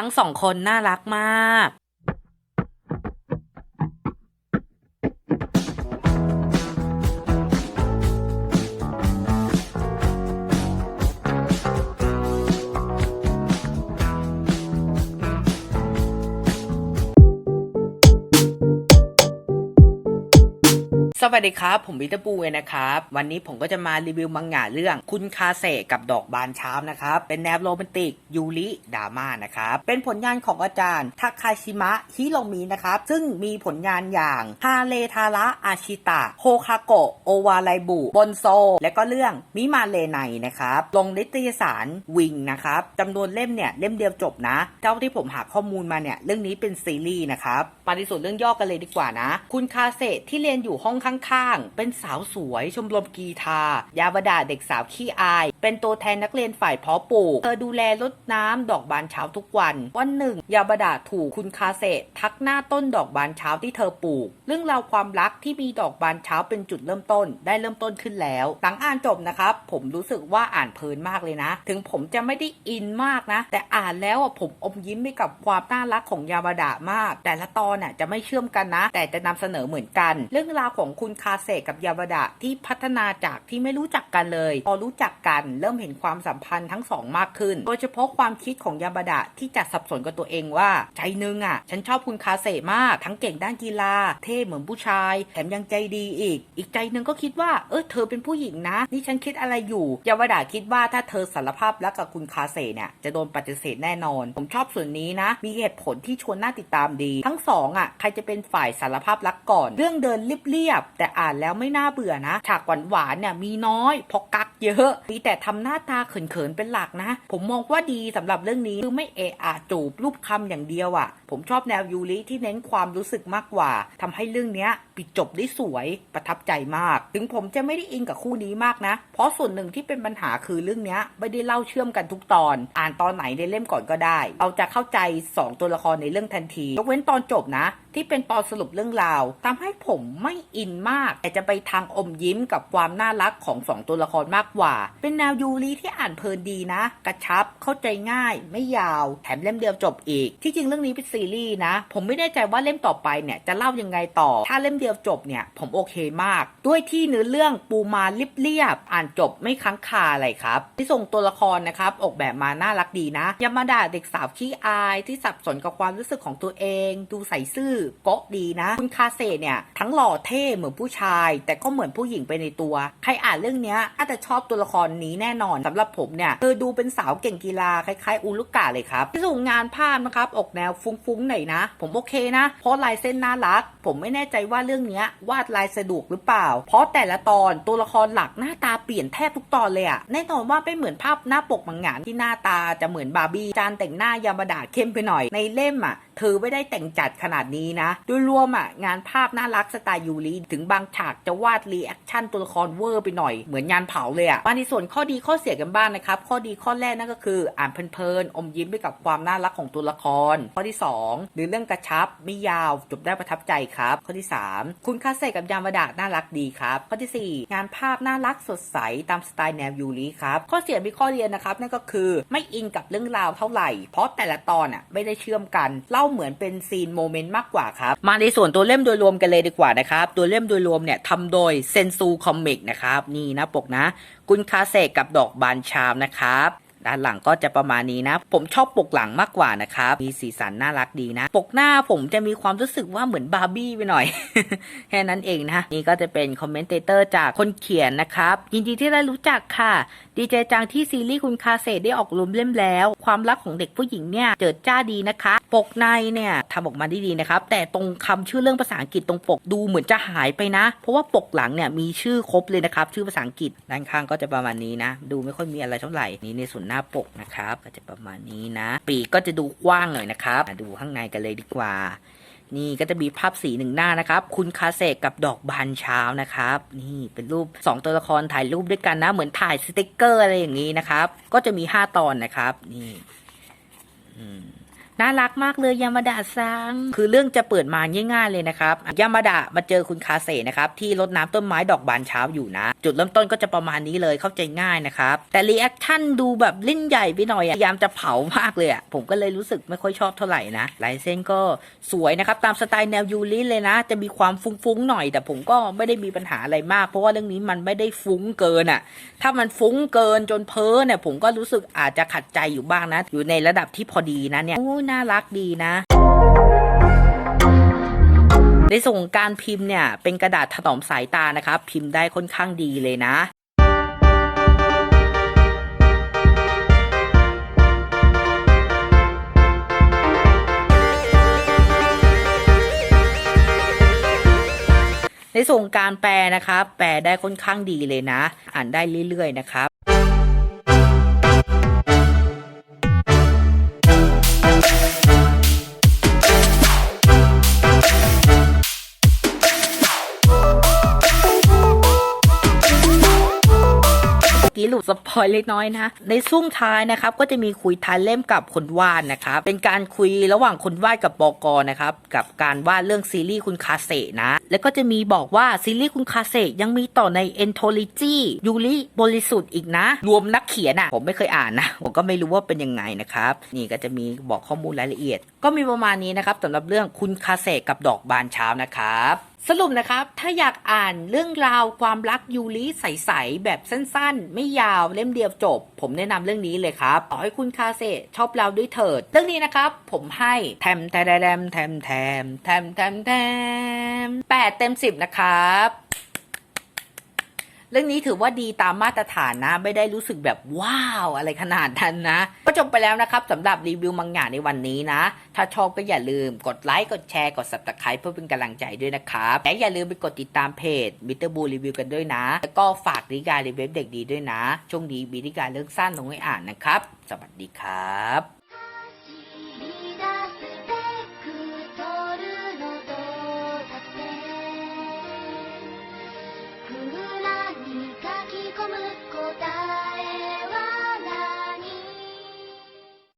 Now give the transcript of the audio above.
ทั้งสองคนน่ารักมาก สวัสดีครับ ผมวิตาปูเองนะครับ วันนี้ผมก็จะมารีวิวมังงะเรื่องคุณคาเซกับดอกบานเช้านะครับ เป็นแนวโรแมนติก ยูริดาม่านะครับ เป็นผลงานของอาจารย์ทาคาชิมะฮิโรมินะครับ ซึ่งมีผลงานอย่างฮาเลทาระอาชิตะโฮคาโกะโอวาไลบุบอนโซ และก็เรื่องมิมาเลไนนะครับ ลงนิตยสารวิงนะครับจำนวนเล่มเนี่ยเล่มเดียวจบนะเท่าที่ผมหาข้อมูลมาเนี่ยเรื่องนี้เป็นซีรีส์นะครับมาในส่วนเรื่องย่อกันเลยดีกว่านะ คุณคาเซที่เรียนอยู่ห้องข้างๆ เป็นสาวสวย ชมรมกีฬายาวดาเด็กสาวขี้อาย เป็นตัวแทนนักเรียนฝ่ายเพาะปลูก เธอดูแลรดน้ำดอกบานเช้าทุกวัน วันหนึ่ง ยาบดาถูกคุณคาเซทักหน้าต้นดอกบานเช้าที่เธอปลูก เรื่องราวความรักที่มีดอกบานเช้าเป็นจุดเริ่มต้น ได้เริ่มต้นขึ้นแล้ว หลังอ่านจบนะครับ ผมรู้สึกว่าอ่านเพลินมากเลยนะ ถึงผมจะไม่ได้อินมากนะ แต่อ่านแล้วผมอมยิ้มไปกับความน่ารักของยาบดามาก แต่ละตอนน่ะจะไม่เชื่อมกันนะ แต่จะนำเสนอเหมือนกัน เรื่องราวของคุณคาเซกับยาบดาที่พัฒนาจากที่ไม่รู้จักกันเลย พอรู้จักกันเริ่มเห็นความสัมพันธ์ทั้งสองมากขึ้น โดยเฉพาะความคิดของยาบดาที่จะสับสนกับตัวเองว่า ใจนึงอะ ฉันชอบคุณคาเซมาก ทั้งเก่งด้านกีฬา เท่เหมือนผู้ชาย แถมยังใจดีอีก อีกใจนึงก็คิดว่า เออเธอเป็นผู้หญิงนะ นี่ฉันคิดอะไรอยู่ยาบดาคิดว่าถ้าเธอสารภาพรักกับคุณคาเซเนี่ยจะโดนปฏิเสธแน่นอน ผมชอบส่วนนี้นะ มีเหตุผลที่ชวนน่าติดตามดี ทั้งสองอะใครจะเป็นฝ่ายสารภาพรักก่อน เรื่องเดินเรียบแต่อ่านแล้วไม่น่าเบื่อนะฉากหวานๆเนี่ยมีน้อยเพราะกักเยอะมีแต่ทำหน้าตาเขินๆเป็นหลักนะ ผมมองว่าดีสำหรับเรื่องนี้คือไม่เอะอะจูบรูปคำอย่างเดียวอะ่ะ ผมชอบแนวยูริที่เน้นความรู้สึกมากกว่าทำให้เรื่องเนี้ยปิดจบได้สวยประทับใจมาก ถึงผมจะไม่ได้อินกับคู่นี้มากนะ เพราะส่วนหนึ่งที่เป็นปัญหาคือเรื่องเนี้ยไม่ได้เล่าเชื่อมกันทุกตอน อ่านตอนไหนในเล่มก่อนก็ได้เราจะเข้าใจสองตัวละครในเรื่องทันทียกเว้นตอนจบนะ ที่เป็นตอนสรุปเรื่องราวทำให้ผมไม่อินมาก แต่จะไปทางอมยิ้มกับความน่ารักของสองตัวละครมากกว่า เป็นแนวยูริที่อ่านเพลินดีนะ กระชับเข้าใจง่าย ไม่ยาว แถมเล่มเดียวจบอีก ที่จริงเรื่องนี้เป็นซีรีส์นะ ผมไม่แน่ใจว่าเล่มต่อไปเนี่ยจะเล่ายังไงต่อ ถ้าเล่มเดียวจบเนี่ยผมโอเคมาก ด้วยที่เนื้อเรื่องปูมาเรียบๆอ่านจบไม่ค้างคาอะไรครับที่ส่งตัวละครนะครับออกแบบมาน่ารักดีนะยามาดาเด็กสาวขี้อายที่สับสนกับความรู้สึกของตัวเอง ดูใส่ซื่อโก๊ะดีนะ คุณคาเซเนี่ยทั้งหล่อเท่เหมือนผู้ชาย แต่ก็เหมือนผู้หญิงไปในตัว ใครอ่านเรื่องนี้อาจจะชอบตัวละครนี้แน่นอนสำหรับผมเนี่ยเธอดูเป็นสาวเก่งกีฬาคล้ายๆอุลุกะเลยครับที่ส่งงานภาพนะครับออกแนวฟุ้งๆหน่อยนะ ผมโอเคนะ เพราะลายเส้นน่ารัก ผมไม่แน่ใจว่าเรื่องเนี้ยวาดลายสะดวกหรือเปล่า เพราะแต่ละตอนตัวละครหลักหน้าตาเปลี่ยนแทบทุกตอนเลยอะแน่นอนว่าไม่เหมือนภาพหน้าปกมังงะที่หน้าตาจะเหมือนบาร์บี้จานแต่งหน้ายามาดาเข้มไปหน่อยในเล่มอะ เธอไม่ได้แต่งจัดขนาดนี้นะ โดยรวมอะงานภาพน่ารักสไตล์ยูริถึงบางฉากจะวาดรีแอคชั่นตัวละครเวอร์ไปหน่อยเหมือนงานเผาเลยอะมาในส่วนข้อดีข้อเสียกันบ้างนะครับ ข้อดีข้อแรกนั่นก็คืออ่านเพลินๆอมยิ้มไปกับความน่ารักของตัวละคร ข้อที่ 2 หรือเรื่องกระชับไม่ยาวจบได้ประทับใจครับ ข้อที่ 3 คุณคาเซกับยามาดาน่ารักดีครับ ข้อทีสี่ 4 งานภาพน่ารักสดใสตามสไตล์แนวยูริครับข้อเสียมีข้อเดียวนะครับนั่นก็คือไม่อินกับเรื่องราวเท่าไหร่ เพราะแต่ละตอนอะไม่ได้เชื่อมกันเล่าเหมือนเป็นซีนโมเมนต์มากกว่าครับ มาในส่วนตัวเล่มโดยรวมกันเลยดีกว่านะครับ ตัวเล่มโดยรวมเนี่ยทำโดยเซนซูคอมิกนะครับ นี่นะปกนะ กุนคาเซกับดอกบานชามนะครับ ด้านหลังก็จะประมาณนี้นะ ผมชอบปกหลังมากกว่านะครับ มีสีสันน่ารักดีนะ ปกหน้าผมจะมีความรู้สึกว่าเหมือนบาร์บี้ไปหน่อย แค่นั้นเองนะ นี่ก็จะเป็นคอมเมนเตเตอร์จากคนเขียนนะครับ ยินดีที่ได้รู้จักค่ะ ดีใจจังที่ซีรีส์คุณคาเซได้ออกรวมเล่มแล้ว ความรักของเด็กผู้หญิงเนี่ยเจิดจ้าดีนะคะ ปกในเนี่ยทำออกมาได้ดีนะครับ แต่ตรงคำชื่อเรื่องภาษาอังกฤษตรงปกดูเหมือนจะหายไปนะ เพราะว่าปกหลังเนี่ยมีชื่อครบเลยนะครับ ชื่อภาษาอังกฤษด้านข้างก็จะประมาณนี้นะ ดูไม่ค่อยมีอะไรเท่าไหร่นี่ในส่วนหน้าปกนะครับ ก็จะประมาณนี้นะ ปีกก็จะดูกว้างหน่อยนะครับมาดูข้างในกันเลยดีกว่า นี่ก็จะมีภาพสีหนึ่งหน้านะครับ คุณคาเซกกับดอกบานเช้านะครับ นี่เป็นรูป 2 ตัวละครถ่ายรูปด้วยกันนะ เหมือนถ่ายสติกเกอร์อะไรอย่างนี้นะครับ ก็จะมี 5 ตอนนะครับ นี่ อืม น่ารักมากเลยยามาดะซัง คือเรื่องจะเปิดมาง่ายๆเลยนะครับยามาดะมาเจอคุณคาเซนะครับที่รดน้ำต้นไม้ดอกบานเช้าอยู่นะ จุดเริ่มต้นก็จะประมาณนี้เลยเข้าใจง่ายนะครับ แต่รีแอคชั่นดูแบบเล่นใหญ่ไปหน่อยพยายามจะเผามากเลยอะผมก็เลยรู้สึกไม่ค่อยชอบเท่าไหร่นะลายเส้นก็สวยนะครับตามสไตล์แนวยูริเลยนะ จะมีความฟุ้งๆหน่อย แต่ผมก็ไม่ได้มีปัญหาอะไรมาก เพราะว่าเรื่องนี้มันไม่ได้ฟุ้งเกินอะถ้ามันฟุ้งเกินจนเพ้อเนี่ยผมก็รู้สึกอาจจะขัดใจอยู่บ้างนะอยู่ในระดับที่พอดีนะเนี่ยโอ้น่ารักดีนะในส่วนของการพิมพ์เนี่ย เป็นกระดาษถนอมสายตานะครับ พิมพ์ได้ค่อนข้างดีเลยนะ ในส่วนของการแปลนะครับ แปลได้ค่อนข้างดีเลยนะ อ่านได้เรื่อยๆนะครับ หลุดสปอยเล็กน้อยนะ ในช่วงท้ายนะครับ ก็จะมีคุยท้ายเล่มกับคนวาดนะครับ เป็นการคุยระหว่างคนวาดกับบอกอนะครับ กับการวาดเรื่องซีรีส์คุณคาเซนะ แล้วก็จะมีบอกว่าซีรีส์คุณคาเซยังมีต่อใน e n t o l o g y ยูริบริสุทธิ์อีกนะ รวมนักเขียนอะ ผมไม่เคยอ่านนะ ผมก็ไม่รู้ว่าเป็นยังไงนะครับ นี่ก็จะมีบอกข้อมูลรายละเอียด ก็มีประมาณนี้นะครับสำหรับเรื่องคุณคาเซกับดอกบานเช้านะครับ สรุปนะครับ ถ้าอยากอ่านเรื่องราวความรักยูริใส ๆ แบบสั้น ๆ ไม่ยาวเล่มเดียวจบ ผมแนะนำเรื่องนี้เลยครับขอให้คุณคาเซชอบเราด้วยเถิด เรื่องนี้นะครับ ผมให้แทมแทมแทมแทมแทมแทมแทมแทมแปดเต็มสิบนะครับ เรื่องนี้ถือว่าดีตามมาตรฐานนะ ไม่ได้รู้สึกแบบว้าวอะไรขนาดนั้นนะ ก็จบไปแล้วนะครับสำหรับรีวิวมังงะในวันนี้นะ ถ้าชอบก็อย่าลืมกดไลค์กดแชร์กด subscribe เพื่อเป็นกำลังใจด้วยนะครับและอย่าลืมไปกดติดตามเพจ m r b o o Review กันด้วยนะ แล้วก็ฝากนิการรีวิวเด็กดีด้วยนะ ช่วงนี้มีนิการเรื่องสั้นลงให้อ่านนะครับ สวัสดีครับ